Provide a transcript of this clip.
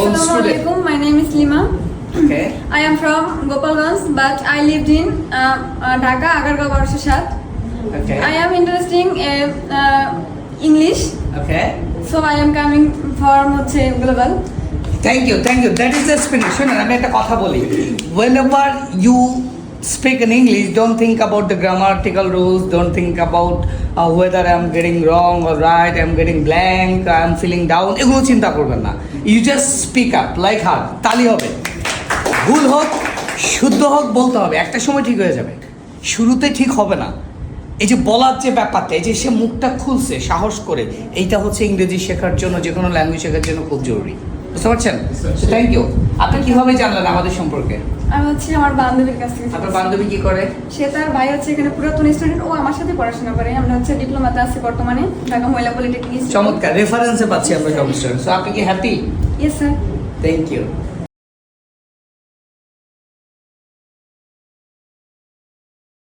Old Assalamu alaikum. My name is Lima. Okay. I am from Gopalganj, but I lived in uh, uh, Dhaka, Agargaon, Barshashat. Okay. I am interested in uh, uh, English, Okay. so I am coming from হচ্ছে global. Thank you, thank you. That is the explanation. আমি একটা কথা বলি Whenever ever English don't think about the grammatical rules don't think about whether I am getting wrong or right I am getting blank I am feeling down এগুলো চিন্তা করবেন না। You just speak up like হার তালি হবে। ভুল হোক শুদ্ধ হোক বলতে হবে। একটা সময় ঠিক হয়ে যাবে। শুরুতে ঠিক হবে না। এই যে বলার যে ব্যাপারটা এই যে সে মুখটা খুলছে সাহস করে এইটা হচ্ছে ইংরেজি শেখার জন্য যে কোনো ল্যাঙ্গুয়েজ শেখার জন্য খুব জরুরি। বুঝতে পারছেন? থ্যাংক ইউ আপনি কীভাবে জানলেন আমাদের সম্পর্কে? আমি হচ্ছে আমার বান্ধবীর কাছ থেকে আপনার বান্ধবী কি করে? সে তার ভাই হচ্ছে এখানে পুরাতন স্টুডেন্ট ও আমার সাথে পড়াশোনা করে। আমরা হচ্ছে ডিপ্লোমাতে আছি বর্তমানে ঢাকা মহিলা পলিটেকনিক চমৎকার রেফারেন্সে পাচ্ছি আমরা সব স্টুডেন্ট সো আপনি কি happy yes sir thank you